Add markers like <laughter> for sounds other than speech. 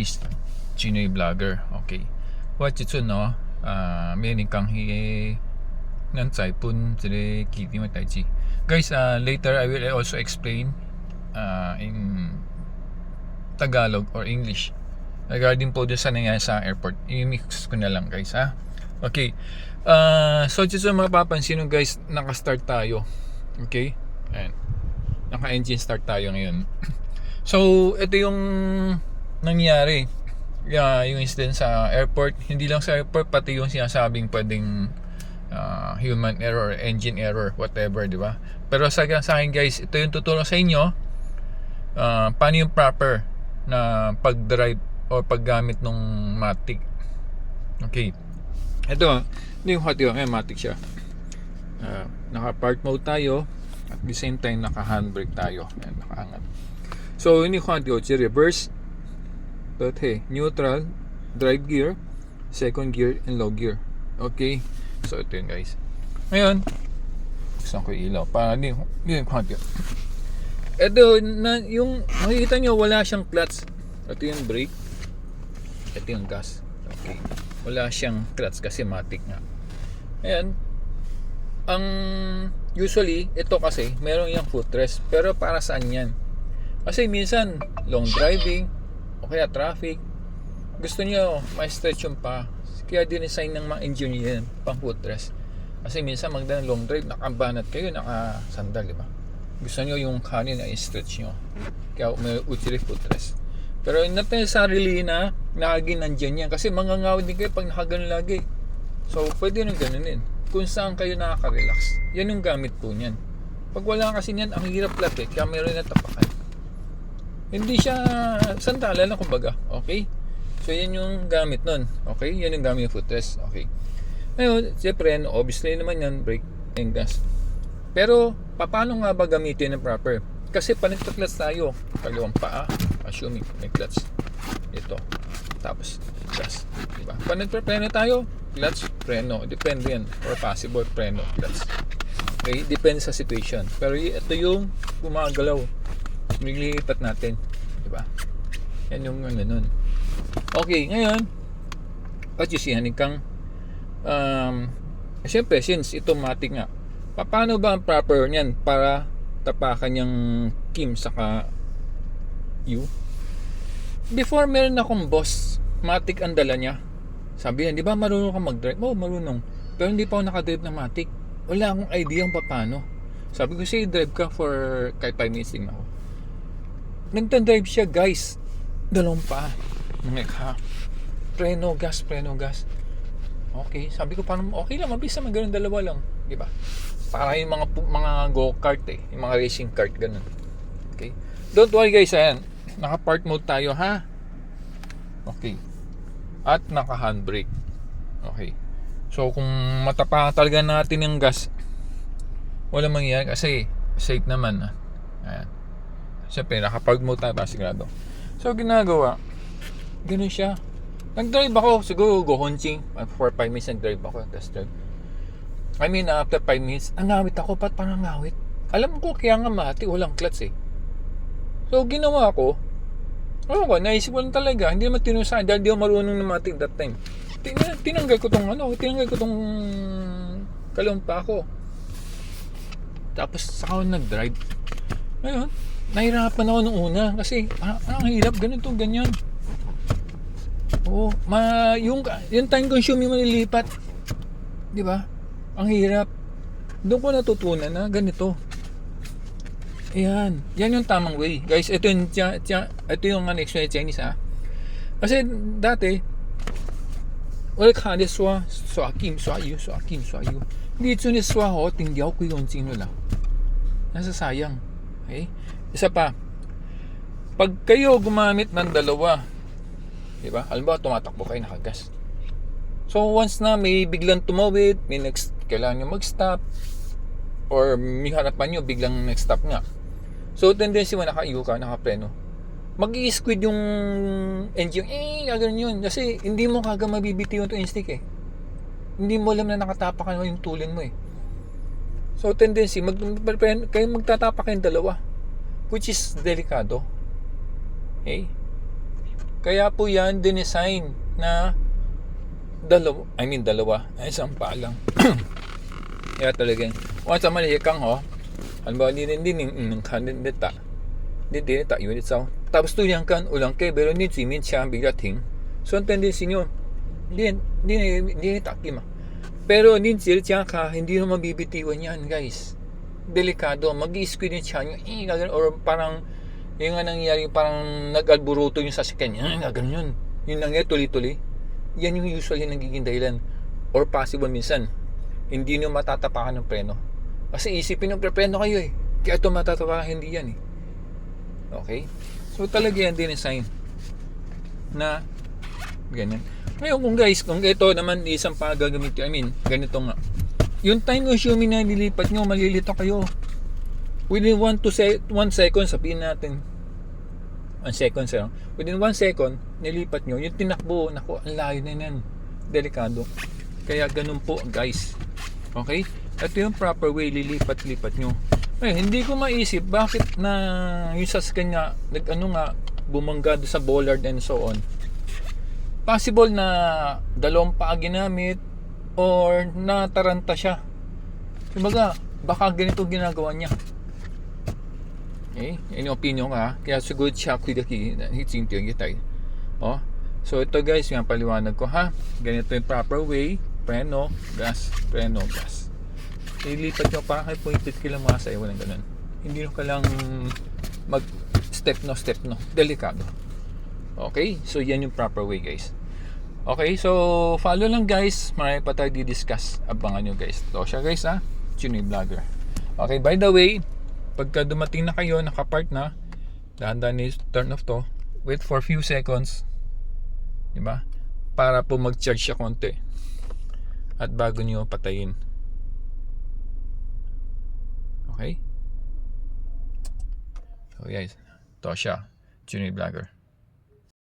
guys, Chinoy Vlogger. Okay. What it's no, ah, meaning kang hi nan saipun today kiti mataichi. Guys, uh, later I will also explain uh, in Tagalog or English regarding po doon sa nangyari sa airport. I-mix ko na lang guys ha. Okay. Uh, so just so mapapansin nyo guys, naka-start tayo. Okay? Ayan. Naka-engine start tayo ngayon. <coughs> So ito yung nangyari. Yeah, yung incident sa airport. Hindi lang sa airport pati yung sinasabing pwedeng uh, human error engine error whatever di ba? Pero sa, sa akin guys ito yung tutulong sa inyo uh, paano yung proper na pag-drive o paggamit ng matic okay. Ito ito yung hot yung matic siya. Uh, naka park mode tayo at the same time naka handbrake tayo. Ayan, nakaangat. So ini ko hot reverse But hey, neutral, drive gear, second gear, and low gear. Okay? So, ito yun guys. Ngayon, gusto ko ilaw. Para di, di konti. Ito, na, yung, makikita nyo, wala siyang clutch. Ito yung brake. Ito yung gas. Okay. Wala siyang clutch kasi matic nga. Ayan. Ang, usually, ito kasi, meron yung footrest. Pero para saan yan? Kasi minsan, long driving, o kaya traffic. Gusto niyo ma-stretch yung pa. Kaya dinesign ng mga engineer pang footrest kasi minsan magdang long drive nakabanat kayo nakasandal di ba? Gusto niyo yung kanin na i-stretch nyo. Kaya may utility footrest pero not necessarily na nakagin nandyan yan. Kasi mangangawin din kayo pag nakaganon lagi. So pwede nang ganunin. Kung saan kayo nakaka-relax. Yan yung gamit po niyan. Pag wala kasi niyan ang hirap lapit kaya meron na tapakan hindi siya sandala na kumbaga. Okay? So, yan yung gamit nun. Okay? Yan yung gamit yung footrest. Okay. Ngayon, siyempre, no, obviously naman yan, brake and gas. Pero, paano nga ba gamitin ng proper? Kasi panagpa-clutch tayo. Kalawang paa, assuming may clutch. Ito. Tapos, gas. Diba? Panagpa-preno tayo, clutch, preno. Depende yan. Or possible, preno, clutch. Okay? Depende sa situation. Pero ito yung gumagalaw nililipat natin. Di ba? Yan yung ano nun. Okay, ngayon, pagyusihan kang um, siyempre, since ito matik nga, paano ba ang proper niyan para tapakan yung Kim saka you? Before, meron akong boss, matik ang dala niya. Sabi yan, di ba marunong ka mag-drive? Oo, marunong. Pero hindi pa ako nakadrive ng matik. Wala akong idea kung paano. Sabi ko, sige, drive ka for kahit 5 minutes din ako. Nagdadrive siya guys. Dalawang pa. Mga Preno gas, preno gas. Okay, sabi ko paano okay lang, mabisa man ganun dalawa lang, di ba? Para yung mga mga go-kart eh, yung mga racing kart ganun. Okay? Don't worry guys, ayan. Naka-park mode tayo ha. Okay. At naka-handbrake. Okay. So kung matapakan talaga natin yung gas, wala mangyayari kasi safe naman. Ayan. Siyempre, nakapag mo tayo para sigurado. So, ginagawa, ganun siya. Nag-drive ako, siguro go honching. For 5 minutes nag-drive ako, test drive. I mean, after 5 minutes, ang ngawit ako, ba't parang ngawit? Alam ko, kaya nga mati, walang clutch eh. So, ginawa ko, ano ko, naisip ko lang talaga, hindi naman tinusahan dahil di ako marunong na matik that time. Tin tinanggal ko tong ano, tinanggal ko tong kalumpa ko. Tapos, saka ako nag-drive. Ngayon, nahirapan ako nung una kasi ah, ang hirap ganito ganyan. Oo ma yung yung time consuming mo nilipat di ba? Ang hirap. Doon ko natutunan na ganito. Ayan yan yung tamang way. Guys ito yung tia, tia, ito yung ano explain Chinese ha? Kasi dati wala ka de swa swa kim swa yu swa kim swa yu. Hindi ito ni swa ho tingyaw ko yung sino lang. Nasa sayang okay isa pa, pag kayo gumamit ng dalawa, di ba? Halimbawa, tumatakbo kayo nakagas. So, once na may biglang tumawid, may next, kailangan nyo mag-stop, or may harapan nyo, biglang next stop nga. So, tendency mo nakaiyo ka, nakapreno. mag squid yung engine, eh, gagawin yun. Kasi, hindi mo kaga mabibitiw yung instinct eh. Hindi mo alam na nakatapa ka yung tulin mo eh. So, tendency, mag, kayo magtatapa kayong dalawa which is delikado. Okay? Kaya po yan dinesign na dalawa, I mean dalawa, ay isang pa lang. Kaya talaga, once a mali kang ho, ano ba, hindi hindi hindi kan din dita. Hindi din dita yun itself. Tapos tu yang kan ulang ke pero ni ji min chang bigla ting. So ang tendency nyo, hindi, hindi, hindi, hindi takima. Pero ji chang ka, hindi mo mabibitiwan yan guys. Delikado, mag-i-squid yung tiyan nyo, eh, gagano, or parang, yung nga nangyayari, parang nag-alburuto yung sasakyan niya, eh, gagano yun. Yung nangyayari tuloy-tuloy. Yan yung usually nagiging dahilan. Or possible minsan, hindi nyo matatapakan ng preno. Kasi isipin nyo, preno kayo eh. Kaya ito matatapakan, hindi yan eh. Okay? So talaga yan din sign na ganyan. Ngayon kung guys, kung ito naman isang pa gagamitin, I mean, ganito nga. Yung time consuming na nilipat nyo, malilito kayo. Within 1 to 1 second, sabihin natin, 1 second sir. Within 1 second, nilipat nyo, yung tinakbo, naku, ang layo na yan. Delikado. Kaya ganun po guys. Okay? Ito yung proper way, lilipat-lipat nyo. Eh, hindi ko maisip bakit na yung sasakyan nga, nag ano nga, bumangga sa bollard and so on. Possible na dalawang paa ginamit or nataranta siya. Kumbaga, baka ganito ginagawa niya. Okay? Yan yung opinion ka. ha? Kaya siguro siya kuidaki hitsin tiyo tayo. Oh. So ito guys, yung paliwanag ko ha. Ganito yung proper way. Preno, gas, preno, gas. Ilipat nyo para kay pointed kila mga sa walang ganun. Hindi nyo kailang mag step no step no. Delikado. Okay? So yan yung proper way guys. Okay, so follow lang guys. Marami pa tayo di-discuss. Abangan nyo guys. So siya guys ha. Chinoy Vlogger. Okay, by the way, pagka dumating na kayo, nakapark na, dahan-dahan ni turn off to, wait for few seconds, di ba? Para po mag-charge siya konti. At bago niyo patayin. Okay? So guys, to siya, Junior Vlogger.